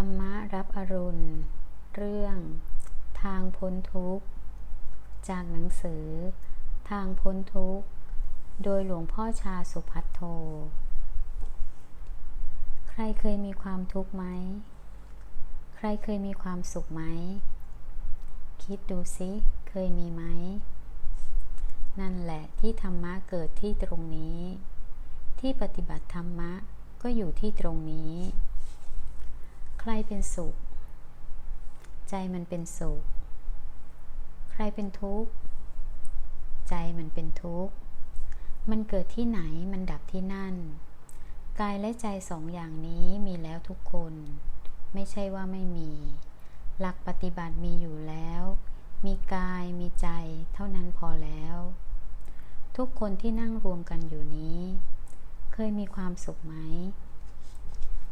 รรมะรับอรุณ เรื่อง ทางพ้นทุกข์ จากหนังสือ ทางพ้นทุกข์ โดยหลวงพ่อชาสุพัทโท ใครเคยมีความทุกข์ไหม ใครเคยมีความสุขไหม คิดดูสิเคยมีไหม นั่นแหละที่ธรรมะเกิดที่ตรงนี้ ที่ปฏิบัติธรรมะก็อยู่ที่ตรงนี้ ใครเป็นสุข ใจมันเป็นสุข ใครเป็นทุกข์ ใจมันเป็นทุกข์ มันเกิดที่ไหนมันดับที่นั่น กายและใจสองอย่างนี้มีแล้วทุกคน ไม่ใช่ว่าไม่มี หลักปฏิบัติมีอยู่แล้ว มีกายมีใจเท่านั้นพอแล้ว ทุกคนที่นั่งรวมกันอยู่นี้ เคยมีความสุขไหม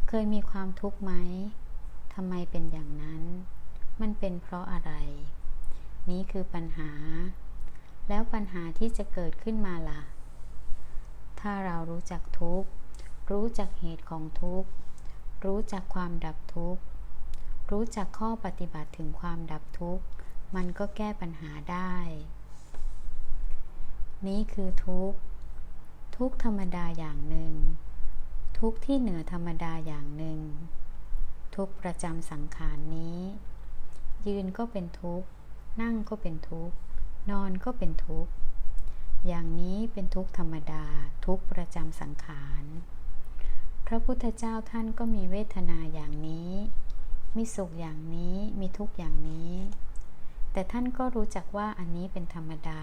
เคยมีความทุกข์ไหม ทำไมเป็นอย่างนั้น มันเป็นเพราะอะไร นี้คือปัญหา แล้วปัญหาที่จะเกิดขึ้นมาล่ะ ถ้าเรารู้จักทุกข์ รู้จักเหตุของทุกข์ รู้จักความดับทุกข์ รู้จักข้อปฏิบัติถึงความดับทุกข์ มันก็แก้ปัญหาได้ นี้คือทุกข์ ทุกธรรมดาอย่างหนึ่ง ทุกที่เหนือธรรมดาอย่างหนึ่ง ทุกข์ประจำสังขารนี้ ยืนก็เป็นทุกข์ นั่งก็เป็นทุกข์ นอนก็เป็นทุกข์ อย่างนี้เป็นทุกข์ธรรมดาทุกข์ประจำสังขาร พระพุทธเจ้าท่านก็มีเวทนาอย่างนี้ มีสุขอย่างนี้มีทุกข์อย่างนี้ แต่ท่านก็รู้จักว่าอันนี้เป็นธรรมดา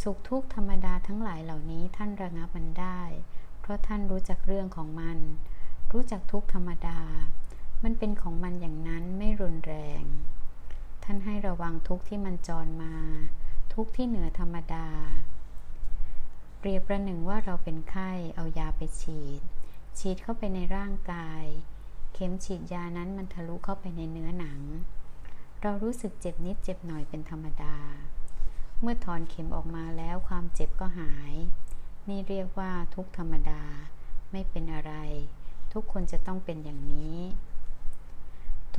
สุขทุกข์ธรรมดาทั้งหลายเหล่านี้ท่านระงับมันได้ เพราะท่านรู้จักเรื่องของมัน รู้จักทุกธรรมดา มันเป็นของมันอย่างนั้นไม่รุนแรง ท่านให้ระวังทุกข์ที่มันจรมา ทุกข์ที่เหนือธรรมดา เปรียบประหนึ่งว่าเราเป็นไข้เอายาไปฉีด ฉีดเข้าไปในร่างกาย เข็มฉีดยานั้นมันทะลุเข้าไปในเนื้อหนัง เรารู้สึกเจ็บนิดเจ็บหน่อยเป็นธรรมดา เมื่อถอนเข็มออกมาแล้วความเจ็บก็หาย นี่เรียกว่าทุกธรรมดา ไม่เป็นอะไร ทุกคนจะต้องเป็นอย่างนี้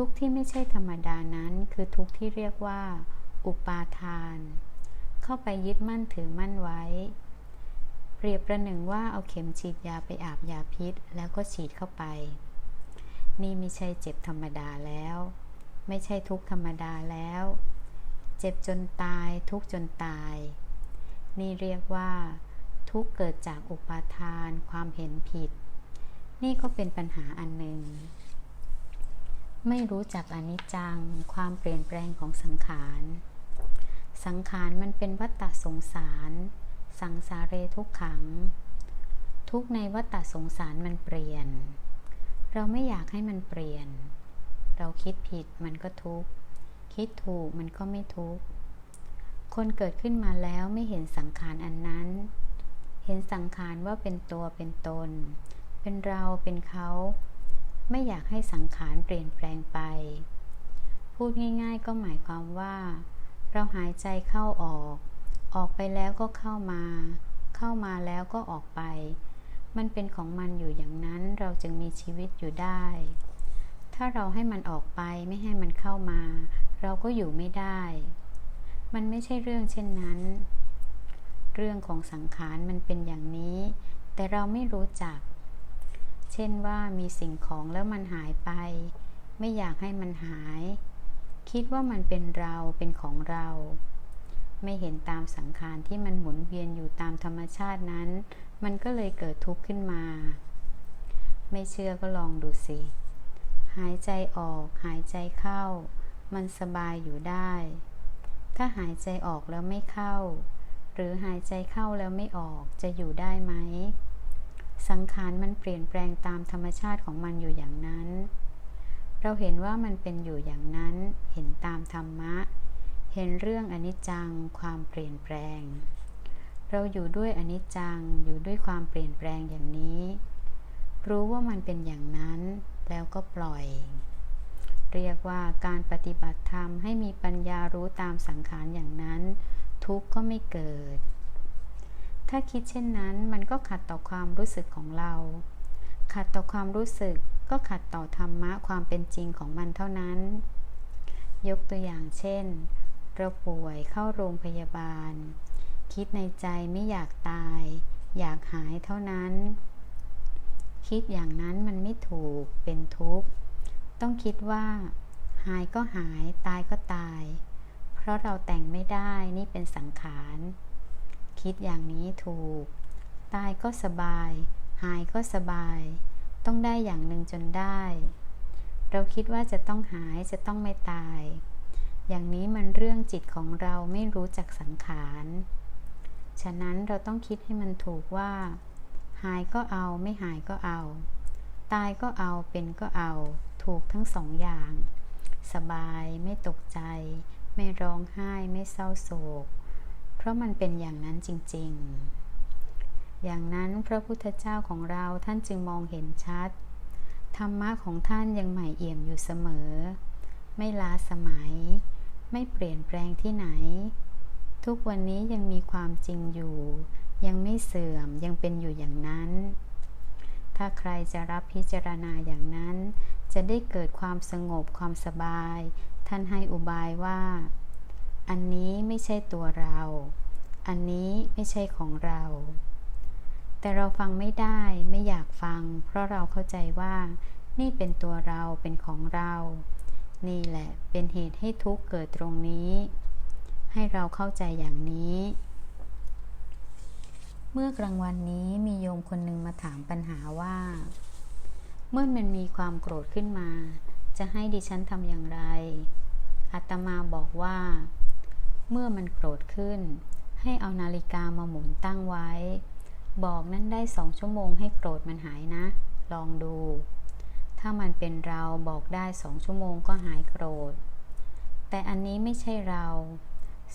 ทุกที่ไม่ใช่ธรรมดานั้น คือทุกที่เรียกว่า อุปาทาน เข้าไปยึดมั่นถือมั่นไว้ เปรียบประหนึ่งว่าเอาเข็มฉีดยาไปอาบยาพิษ แล้วก็ฉีดเข้าไป นี่ไม่ใช่เจ็บธรรมดาแล้ว ไม่ใช่ทุกธรรมดาแล้ว เจ็บจนตายทุกจนตาย นี่เรียกว่า ทุกเกิดจากอุปาทาน ความเห็นผิด นี่ก็เป็นปัญหาอันหนึ่ง ไม่รู้จักอนิจจัง ความเปลี่ยนแปลงของสังขาร สังขารมันเป็นวัฏฏะสงสาร สังสาเรทุกขัง ทุกในวัฏฏะสงสารมันเปลี่ยน เราไม่อยากให้มันเปลี่ยน เราคิดผิดมันก็ทุกข์ คิดถูกมันก็ไม่ทุกข์ คนเกิดขึ้นมาแล้วไม่เห็นสังขารอันนั้น เห็นสังขารว่าเป็นตัวเป็นตน เป็นเราเป็นเขา ไม่อยากให้สังขารเปลี่ยนแปลงไป พูดง่าย ๆ ก็หมายความว่า เราหายใจเข้าออก ออกไปแล้วก็เข้ามา เข้ามาแล้วก็ออกไป มันเป็นของมันอยู่อย่างนั้นเราจึงมีชีวิตอยู่ได้ ถ้าเราให้มันออกไปไม่ให้มันเข้ามา เราก็อยู่ไม่ได้ มันไม่ใช่เรื่องเช่นนั้น เรื่องของสังขารมันเป็นอย่างนี้ แต่เราไม่รู้จัก เช่นว่ามีสิ่งของแล้วมันหายไป ไม่อยากให้มันหาย คิดว่ามันเป็นเราเป็นของเรา ไม่เห็นตามสังขารที่มันหมุนเวียนอยู่ตามธรรมชาตินั้น มันก็เลยเกิดทุกข์ขึ้นมา ไม่เชื่อก็ลองดูสิ หายใจออกหายใจเข้า มันสบายอยู่ได้ ถ้าหายใจออกแล้วไม่เข้า หรือหายใจเข้าแล้วไม่ออกจะอยู่ได้ไหม สังขารมันเปลี่ยนแปลงตามธรรมชาติของมันอยู่อย่างนั้น เราเห็นว่ามันเป็นอยู่อย่างนั้น เห็นตามธรรมะ เห็นเรื่องอนิจจัง ความเปลี่ยนแปลง เราอยู่ด้วยอนิจจัง อยู่ด้วยความเปลี่ยนแปลงอย่างนี้ รู้ว่ามันเป็นอย่างนั้น แล้วก็ปล่อย เรียกว่าการปฏิบัติธรรมให้มีปัญญารู้ตามสังขารอย่างนั้น ทุกข์ก็ไม่เกิด ถ้าคิดเช่นนั้นมันก็ขัดต่อความรู้สึกของเรา ขัดต่อความรู้สึกก็ขัดต่อธรรมะความเป็นจริงของมันเท่านั้น ยกตัวอย่างเช่น เราป่วยเข้าโรงพยาบาล คิดในใจไม่อยากตาย อยากหายเท่านั้น คิดอย่างนั้นมันไม่ถูกเป็นทุกข์ ต้องคิดว่า หายก็หายตายก็ตาย เพราะเราแต่งไม่ได้นี่เป็นสังขาร คิดอย่างนี้ถูก ตายก็สบาย หายก็สบาย ต้องได้อย่างหนึ่งจนได้ เราคิดว่าจะต้องหายจะต้องไม่ตาย อย่างนี้มันเรื่องจิตของเราไม่รู้จักสังขาร ฉะนั้นเราต้องคิดให้มันถูกว่า หายก็เอาไม่หายก็เอา ตายก็เอาเป็นก็เอา ถูกทั้งสองอย่าง สบายไม่ตกใจ ไม่ร้องไห้ไม่เศร้าโศก ราะมันเป็นอย่างนั้นจริง ๆ อย่างนั้นพระพุทธเจ้าของเราท่านจึงมองเห็นชัด ธรรมะของท่านยังใหม่เอี่ยมอยู่เสมอ ไม่ล้าสมัย ไม่เปลี่ยนแปลงที่ไหน ทุกวันนี้ยังมีความจริงอยู่ ยังไม่เสื่อมยังเป็นอยู่อย่างนั้น ถ้าใครจะรับพิจารณาอย่างนั้น จะได้เกิดความสงบความสบาย ท่านให้อุบายว่า อันนี้ไม่ใช่ตัวเรา อันนี้ไม่ใช่ของเรา แต่เราฟังไม่ได้ไม่อยากฟัง เพราะเราเข้าใจว่า นี่เป็นตัวเราเป็นของเรา นี่แหละเป็นเหตุให้ทุกข์เกิดตรงนี้ ให้เราเข้าใจอย่างนี้ เมื่อกลางวันนี้มีโยมคนหนึ่งมาถามปัญหาว่า เมื่อมันมีความโกรธขึ้นมา จะให้ดิฉันทำอย่างไรอาตมาบอกว่า เมื่อมันโกรธขึ้น ให้เอานาฬิกามาหมุนตั้งไว้ บอกนั้นได้สองชั่วโมงให้โกรธมันหายนะ ลองดู ถ้ามันเป็นเราบอกได้สองชั่วโมงก็หายโกรธ แต่อันนี้ไม่ใช่เรา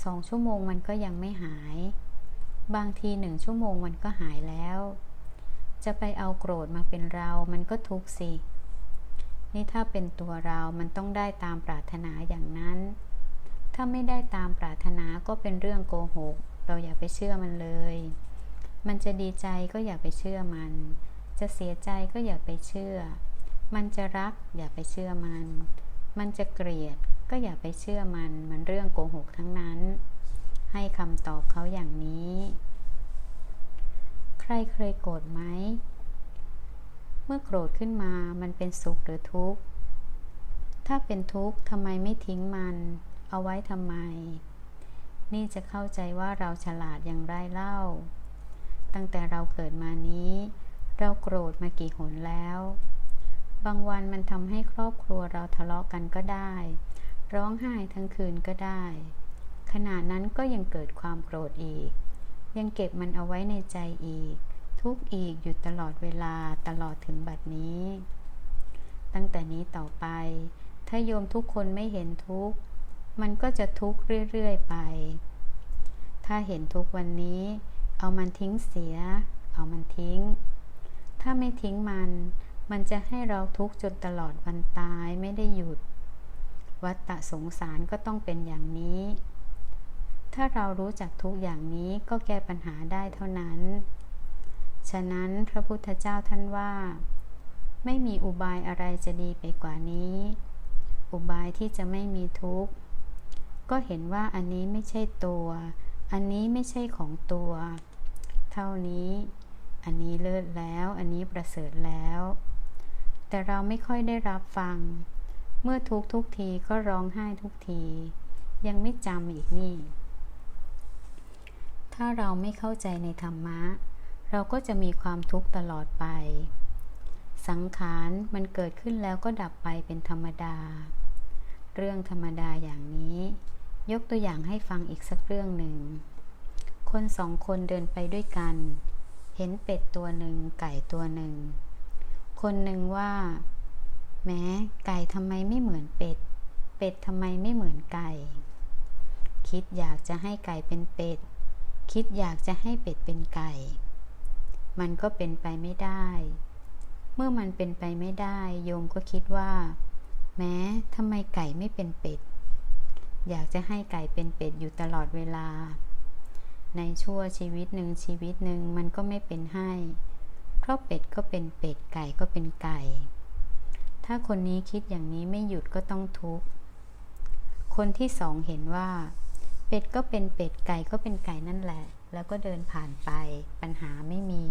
สองชั่วโมงมันก็ยังไม่หาย บางทีหนึ่งชั่วโมงมันก็หายแล้ว จะไปเอาโกรธมาเป็นเรามันก็ทุกข์สิ นี่ถ้าเป็นตัวเรามันต้องได้ตามปรารถนาอย่างนั้น ถ้าไม่ได้ตามปรารถนาก็เป็นเรื่องโกหก เราอย่าไปเชื่อมันเลย มันจะดีใจก็อย่าไปเชื่อมัน จะเสียใจก็อย่าไปเชื่อ มันจะรักอย่าไปเชื่อมัน มันจะเกลียดก็อย่าไปเชื่อมัน มันเรื่องโกหกทั้งนั้น ให้คำตอบเขาอย่างนี้ ใครเคยโกรธไหม เมื่อโกรธขึ้นมามันเป็นสุขหรือทุกข์ ถ้าเป็นทุกข์ทำไมไม่ทิ้งมัน เอาไว้ทำไม นี่จะเข้าใจว่าเราฉลาดอย่างไรเล่า ตั้งแต่เราเกิดมานี้ เราโกรธมากี่หนแล้ว บางวันมันทำให้ครอบครัวเราทะเลาะกันก็ได้ ร้องไห้ทั้งคืนก็ได้ ขณะนั้นก็ยังเกิดความโกรธอีก ยังเก็บมันเอาไว้ในใจอีก ทุกอีกอยู่ตลอดเวลาตลอดถึงบัดนี้ ตั้งแต่นี้ต่อไปถ้าโยมทุกคนไม่เห็นทุกข์ มันก็จะทุกข์เรื่อยๆไป ถ้าเห็นทุกวันนี้ เอามันทิ้งเสีย เอามันทิ้ง ถ้าไม่ทิ้งมัน มันจะให้เราทุกข์จนตลอดวันตายไม่ได้หยุด วัฏฏะสงสารก็ต้องเป็นอย่างนี้ ถ้าเรารู้จักทุกอย่างนี้ก็แก้ปัญหาได้เท่านั้น ฉะนั้นพระพุทธเจ้าท่านว่า ไม่มีอุบายอะไรจะดีไปกว่านี้ อุบายที่จะไม่มีทุกข์ ก็เห็นว่าอันนี้ไม่ใช่ตัว อันนี้ไม่ใช่ของตัว เท่านี้ อันนี้เลิศแล้ว อันนี้ประเสริฐแล้ว แต่เราไม่ค่อยได้รับฟัง เมื่อทุกทุกทีก็ร้องไห้ทุกที ยังไม่จำอีกนี่ ถ้าเราไม่เข้าใจในธรรมะ เราก็จะมีความทุกข์ตลอดไป สังขารมันเกิดขึ้นแล้วก็ดับไปเป็นธรรมดา เรื่องธรรมดาอย่างนี้ ยกตัวอย่างให้ฟังอีกสักเรื่องหนึ่ง คนสองคนเดินไปด้วยกัน เห็นเป็ดตัวหนึ่งไก่ตัวหนึ่ง คนหนึ่งว่า แม้ไก่ทำไมไม่เหมือนเป็ด เป็ดทำไมไม่เหมือนไก่ คิดอยากจะให้ไก่เป็นเป็ด คิดอยากจะให้เป็ดเป็นไก่ มันก็เป็นไปไม่ได้ เมื่อมันเป็นไปไม่ได้ โยมก็คิดว่า แม้ทำไมไก่ไม่เป็นเป็ด อยากจะให้ไก่เป็นเป็ดอยู่ตลอดเวลา ในชั่วชีวิตหนึ่งชีวิตหนึ่งมันก็ไม่เป็นให้ เพราะเป็ดก็เป็นเป็ดไก่ก็เป็นไก่ ถ้าคนนี้คิดอย่างนี้ไม่หยุดก็ต้องทุกข์ คนที่สองเห็นว่า เป็ดก็เป็นเป็ดไก่ก็เป็นไก่นั่นแหละ แล้วก็เดินผ่านไปปัญหาไม่มี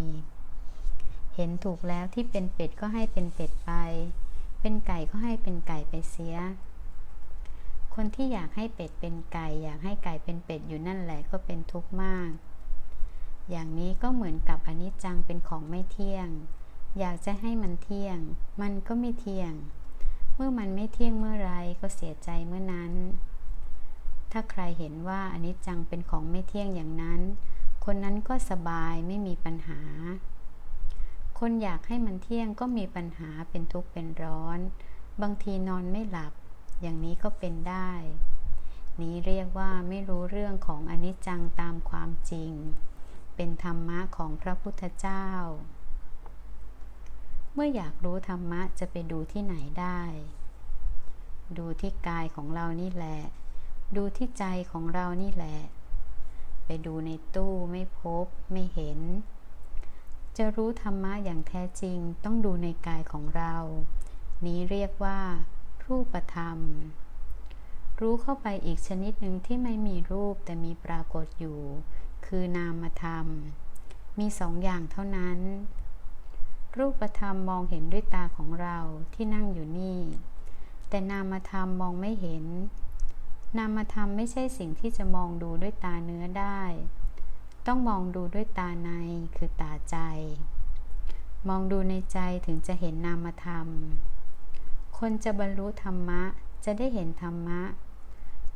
เห็นถูกแล้วที่เป็นเป็ดก็ให้เป็นเป็ดไป เป็นไก่ก็ให้เป็นไก่ไปเสีย คนที่อยากให้เป็ดเป็นไก่ อยากให้ไก่เป็นเป็ดอยู่นั่นแหละก็เป็นทุกข์มาก อย่างนี้ก็เหมือนกับอนิจจังเป็นของไม่เที่ยง อยากจะให้มันเที่ยง มันก็ไม่เที่ยง เมื่อมันไม่เที่ยงเมื่อไรก็เสียใจเมื่อนั้น ถ้าใครเห็นว่าอนิจจังเป็นของไม่เที่ยงอย่างนั้น คนนั้นก็สบายไม่มีปัญหา คนอยากให้มันเที่ยงก็มีปัญหาเป็นทุกข์เป็นร้อน บางทีนอนไม่หลับ อย่างนี้ก็เป็นได้ นี้เรียกว่าไม่รู้เรื่องของอนิจจังตามความจริง เป็นธรรมะของพระพุทธเจ้า เมื่ออยากรู้ธรรมะจะไปดูที่ไหนได้ ดูที่กายของเรานี่แหละ ดูที่ใจของเรานี่แหละ ไปดูในตู้ไม่พบไม่เห็น จะรู้ธรรมะอย่างแท้จริงต้องดูในกายของเรา นี้เรียกว่า รูปธรรม รู้เข้าไปอีกชนิดหนึ่งที่ไม่มีรูปแต่มีปรากฏอยู่ คือนามธรรม มีสองอย่างเท่านั้น รูปธรรมมองเห็นด้วยตาของเราที่นั่งอยู่นี่ แต่นามธรรมมองไม่เห็น นามธรรมไม่ใช่สิ่งที่จะมองดูด้วยตาเนื้อได้ ต้องมองดูด้วยตาในคือตาใจ มองดูในใจถึงจะเห็นนามธรรม คนจะบรรลุธรรมะจะได้เห็นธรรมะ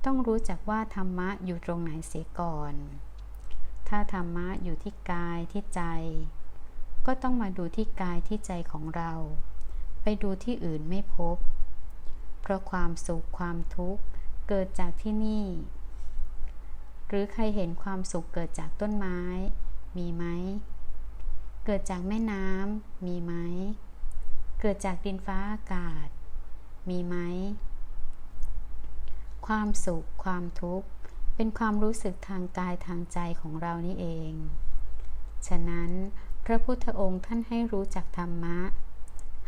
ต้องรู้จักว่าธรรมะอยู่ตรงไหนเสียก่อน ถ้าธรรมะอยู่ที่กายที่ใจ ก็ต้องมาดูที่กายที่ใจของเรา ไปดูที่อื่นไม่พบ เพราะความสุขความทุกข์เกิดจากที่นี่ หรือใครเห็นความสุขเกิดจากต้นไม้ มีไหม เกิดจากแม่น้ำ มีไหม เกิดจากดินฟ้าอากาศ มีไหม ความสุข ความทุกข์ เป็นความรู้สึกทางกายทางใจของเรานี่เอง ฉะนั้นพระพุทธองค์ท่านให้รู้จักธรรมะ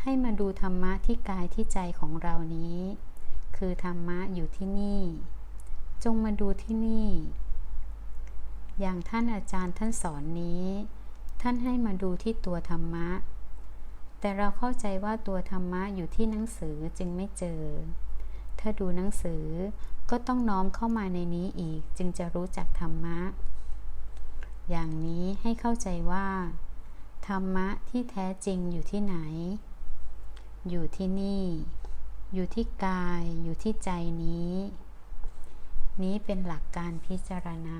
ให้มาดูธรรมะที่กายที่ใจของเรานี้ คือธรรมะอยู่ที่นี่ จงมาดูที่นี่ อย่างท่านอาจารย์ท่านสอนนี้ ท่านให้มาดูที่ตัวธรรมะ แต่เราเข้าใจว่าตัวธรรมะอยู่ที่หนังสือจึงไม่เจอ ถ้าดูหนังสือก็ต้องน้อมเข้ามาในนี้อีกจึงจะรู้จักธรรมะ อย่างนี้ให้เข้าใจว่า ธรรมะที่แท้จริงอยู่ที่ไหน อยู่ที่นี่ อยู่ที่กาย อยู่ที่ใจนี้ นี้เป็นหลักการพิจารณา